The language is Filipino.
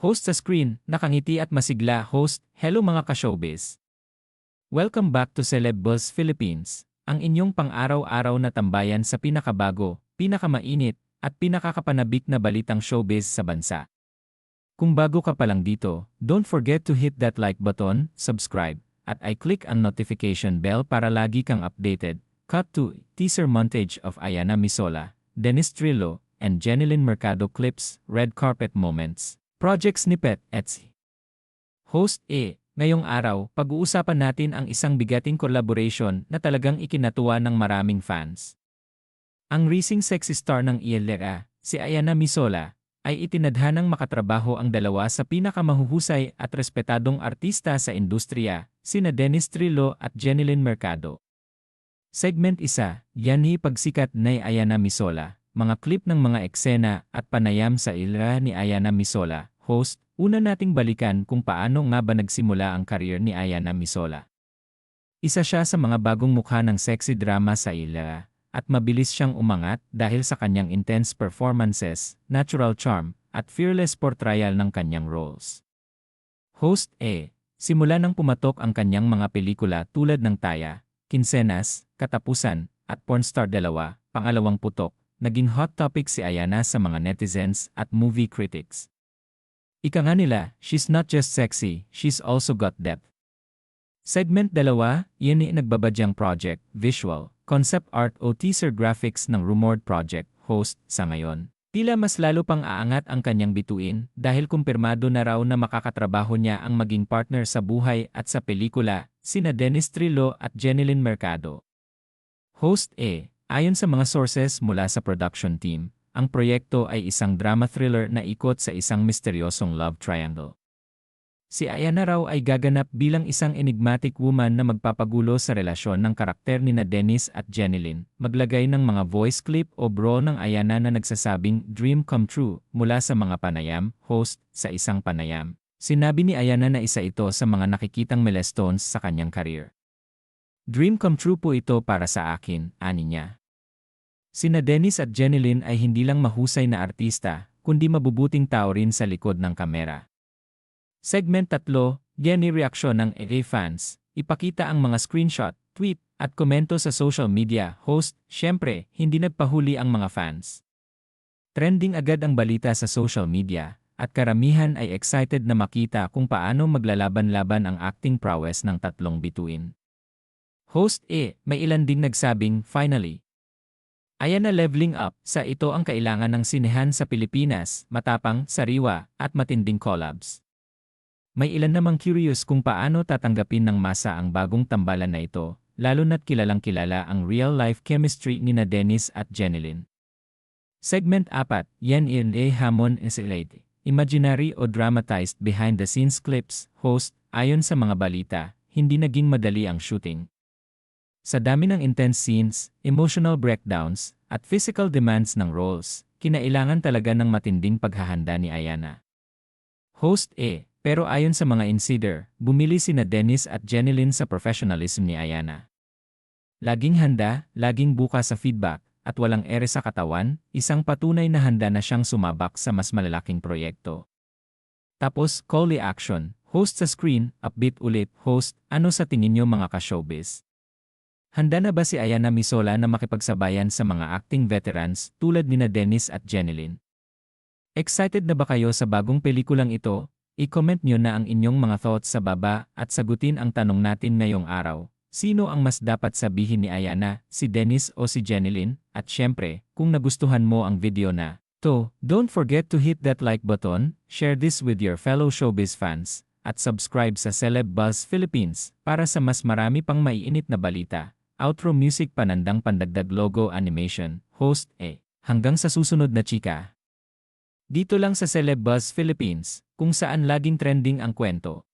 Host sa screen, nakangiti at masigla host, hello mga ka-showbiz. Welcome back to Celeb Buzz Philippines, ang inyong pang-araw-araw na tambayan sa pinakabago, pinakamainit, at pinakakapanabik na balitang showbiz sa bansa. Kung bago ka pa lang dito, don't forget to hit that like button, subscribe, at i-click ang notification bell para lagi kang updated. Cut to teaser montage of Ayana Misola, Dennis Trillo, and Jeneline Mercado clips, red carpet moments. Project Snippet, etc. Host A, ngayong araw, pag-uusapan natin ang isang bigating collaboration na talagang ikinatuwa ng maraming fans. Ang rising sexy star ng ILRA, si Ayana Misola, ay itinadhanang makatrabaho ang dalawa sa pinakamahuhusay at respetadong artista sa industriya, sina Dennis Trillo at Jeneline Mercado. Segment 1, Yanhi Pagsikat ni Ayana Misola, mga clip ng mga eksena at panayam sa ilra ni Ayana Misola, host, una nating balikan kung paano nga ba nagsimula ang career ni Ayana Misola. Isa siya sa mga bagong mukha ng sexy drama sa ilra, at mabilis siyang umangat dahil sa kanyang intense performances, natural charm, at fearless portrayal ng kanyang roles. Host A, simula nang pumatok ang kanyang mga pelikula tulad ng Taya, Kinsenas, Katapusan, at Pornstar 2, pangalawang putok, naging hot topic si Ayana sa mga netizens at movie critics. Ika nga nila, she's not just sexy, she's also got depth. Segment 2, yan ni nagbabadyang project, visual, concept art o teaser graphics ng rumored project, host, sa ngayon. Tila mas lalo pang aangat ang kanyang bituin dahil kumpirmado na raw na makakatrabaho niya ang maging partner sa buhay at sa pelikula, sina Dennis Trillo at Jeneline Mercado. Host A, ayon sa mga sources mula sa production team, ang proyekto ay isang drama thriller na ikot sa isang misteryosong love triangle. Si Ayana raw ay gaganap bilang isang enigmatic woman na magpapagulo sa relasyon ng karakter ni na Dennis at Jeneline, maglagay ng mga voice clip o bro ng Ayana na nagsasabing dream come true mula sa mga panayam, host, sa isang panayam. Sinabi ni Ayana na isa ito sa mga nakikitang milestones sa kanyang career. Dream come true po ito para sa akin, ani niya. Sina Dennis at Jeneline ay hindi lang mahusay na artista, kundi mabubuting tao rin sa likod ng kamera. Segment 3, Jenny reaksyon ng EA fans, ipakita ang mga screenshot, tweet, at komento sa social media, host, syempre, hindi nagpahuli ang mga fans. Trending agad ang balita sa social media, at karamihan ay excited na makita kung paano maglalaban-laban ang acting prowess ng tatlong bituin. Host E, may ilan ding nagsabing, finally, Ayan na leveling up, sa ito ang kailangan ng sinehan sa Pilipinas, matapang, sariwa, at matinding collabs. May ilan namang curious kung paano tatanggapin ng masa ang bagong tambalan na ito, lalo na't kilalang kilala ang real-life chemistry ni na Dennis at Jeneline. Segment 4, Yan in A Hamon Isolate. Imaginary o dramatized behind-the-scenes clips, host, ayon sa mga balita, hindi naging madali ang shooting. Sa dami ng intense scenes, emotional breakdowns, at physical demands ng roles, kinailangan talaga ng matinding paghahanda ni Ayana. Host A, pero ayon sa mga insider, bumili sina Dennis at Jeneline sa professionalism ni Ayana. Laging handa, laging buka sa feedback, at walang ere sa katawan, isang patunay na handa na siyang sumabak sa mas malalaking proyekto. Tapos, call action, host sa screen, upbeat ulit, host, ano sa tingin niyo mga ka-showbiz? Handa na ba si Ayana Misola na makipagsabayan sa mga acting veterans tulad ni na Dennis at Jeneline? Excited na ba kayo sa bagong pelikulang ito? I-comment nyo na ang inyong mga thoughts sa baba at sagutin ang tanong natin ngayong araw. Sino ang mas dapat sabihin ni Ayana, si Dennis o si Jeneline? At syempre, kung nagustuhan mo ang video na to, don't forget to hit that like button, share this with your fellow showbiz fans, at subscribe sa Celeb Buzz Philippines para sa mas marami pang maiinit na balita. Outro Music Panandang Pandagdag Logo Animation, Host E. Hanggang sa susunod na chika. Dito lang sa Celeb Buzz Philippines, kung saan laging trending ang kwento.